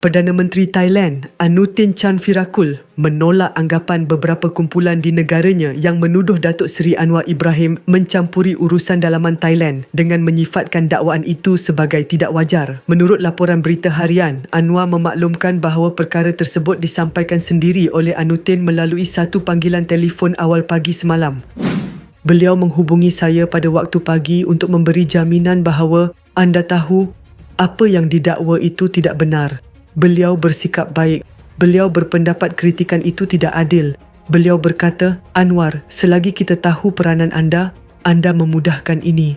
Perdana Menteri Thailand Anutin Chanvirakul menolak anggapan beberapa kumpulan di negaranya yang menuduh Datuk Seri Anwar Ibrahim mencampuri urusan dalaman Thailand dengan menyifatkan dakwaan itu sebagai tidak wajar. Menurut laporan berita harian, Anwar memaklumkan bahawa perkara tersebut disampaikan sendiri oleh Anutin melalui satu panggilan telefon awal pagi semalam. Beliau menghubungi saya pada waktu pagi untuk memberi jaminan bahawa anda tahu apa yang didakwa itu tidak benar. Beliau bersikap baik. Beliau berpendapat kritikan itu tidak adil. Beliau berkata, Anwar, selagi kita tahu peranan anda, anda memudahkan ini.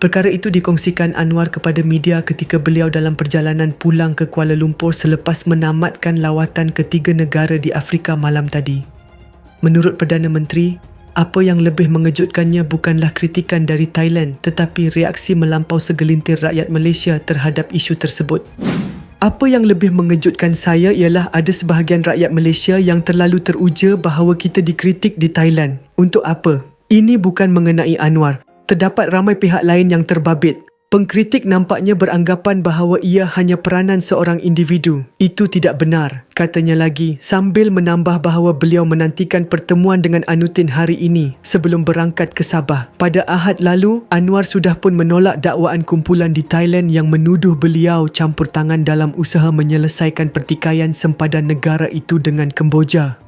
Perkara itu dikongsikan Anwar kepada media ketika beliau dalam perjalanan pulang ke Kuala Lumpur selepas menamatkan lawatan ke tiga negara di Afrika malam tadi. Menurut Perdana Menteri, apa yang lebih mengejutkannya bukanlah kritikan dari Thailand tetapi reaksi melampau segelintir rakyat Malaysia terhadap isu tersebut. Apa yang lebih mengejutkan saya ialah ada sebahagian rakyat Malaysia yang terlalu teruja bahawa kita dikritik di Thailand. Untuk apa? Ini bukan mengenai Anwar. Terdapat ramai pihak lain yang terbabit. Pengkritik nampaknya beranggapan bahawa ia hanya peranan seorang individu. Itu tidak benar, katanya lagi sambil menambah bahawa beliau menantikan pertemuan dengan Anutin hari ini sebelum berangkat ke Sabah. Pada Ahad lalu, Anwar sudah pun menolak dakwaan kumpulan di Thailand yang menuduh beliau campur tangan dalam usaha menyelesaikan pertikaian sempadan negara itu dengan Kemboja.